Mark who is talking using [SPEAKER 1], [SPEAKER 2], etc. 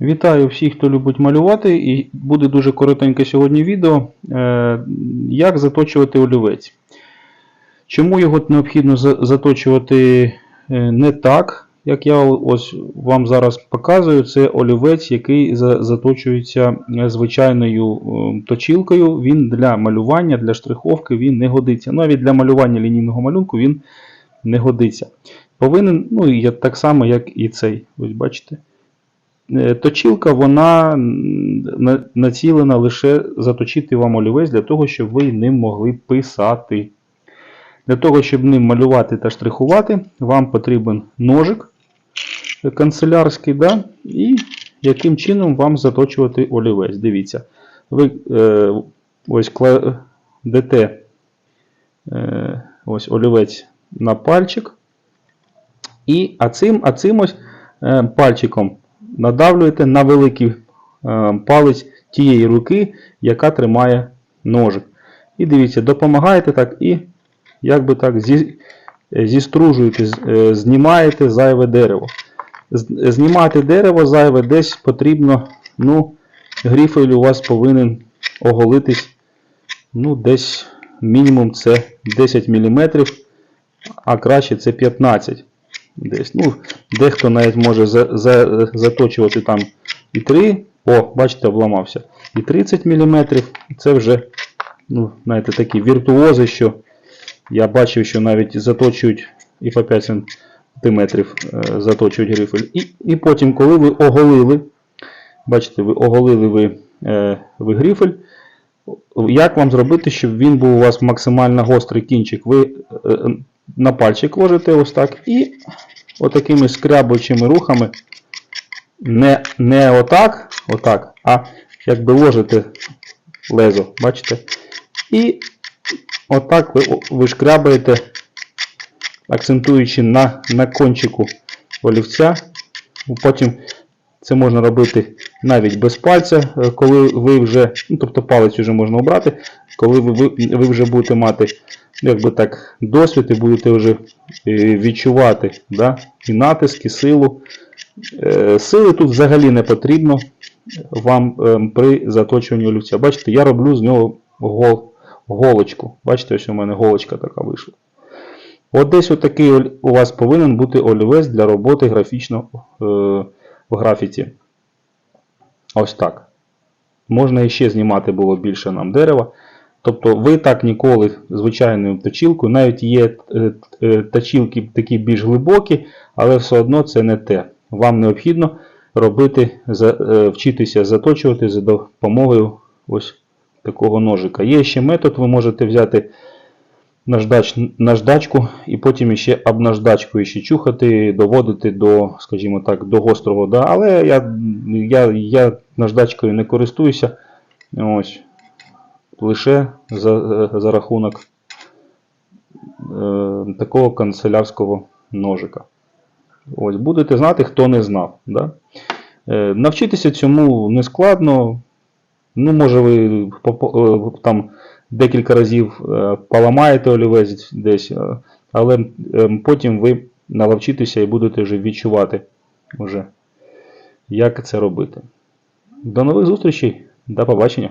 [SPEAKER 1] Вітаю всіх, хто любить малювати, і буде дуже коротеньке сьогодні відео, е, як заточувати олівець. Чому його необхідно заточувати е, не так, як я ось вам зараз показую, це олівець, який заточується е, звичайною е, точілкою. Він для малювання, для штриховки він не годиться. Навіть для малювання лінійного малюнку він не годиться. Повинен, ну і так само, як і цей. Ось бачите. Е, Точілка вона націлена лише заточити вам олівець для того, щоб ви ним могли писати. Для того, щоб ним малювати та штрихувати, вам потрібен ножик канцелярський, да? і яким чином вам заточувати олівець. Дивіться, ви е, ось кладете е, ось олівець на пальчик, і а цим, а цим ось е, пальчиком надавлюєте на великий е, палець тієї руки, яка тримає ножик. І дивіться, допомагаєте так і якби так зі, е, зістружуєте, е, знімаєте зайве дерево. Знімати дерево зайве десь потрібно, ну, гріфель у вас повинен оголитись, ну, десь мінімум це 10 мм, а краще це 15 десь. Ну, дехто навіть може за, за, заточувати там і 3, о, бачите, обламався. І 30 мм. Це вже, ну, знаєте, такі віртуози, що я бачив, що навіть заточують і по 5 см заточують грифель. І, і потім, коли ви оголили, бачите, ви оголили ви, е, ви грифель, як вам зробити, щоб він був у вас максимально гострий кінчик? Ви е, на пальчик ложите ось так і отакими скрябуючими рухами не, не отак, отак, а якби ложите лезо, бачите? І отак ви, ви шкрябаєте, акцентуючи на, на кончику олівця. Потім це можна робити навіть без пальця, е, коли ви вже, ну, тобто палець вже можна обрати, коли ви, ви, ви вже будете мати якби так, досвід і будете вже е, відчувати да, і натиск, і силу. Е, Сили тут взагалі не потрібно вам е, при заточуванні олівця. Бачите, я роблю з нього гол, голочку. Бачите, ось у мене голочка така вийшла. От десь отакий у вас повинен бути олівець для роботи графічно е, в графіці. Ось так. Можна іще знімати було більше нам дерева. Тобто ви так ніколи звичайною точілкою, навіть є е, е, точілки такі більш глибокі, але все одно це не те. Вам необхідно робити, е, вчитися заточувати за допомогою ось такого ножика. Є ще метод, ви можете взяти наждач, наждачку і потім ще об наждачку ще чухати, доводити до, скажімо так, до гострого. Да? Але я, я, я наждачкою не користуюся. Ось лише за, за рахунок е, такого канцелярського ножика. Ось, будете знати, хто не знав. Да? Е, навчитися цьому не складно. Ну, може, ви е, там декілька разів е, поламаєте олівець десь, е, але е, потім ви наловчитеся і будете вже відчувати, вже, як це робити. До нових зустрічей, до побачення!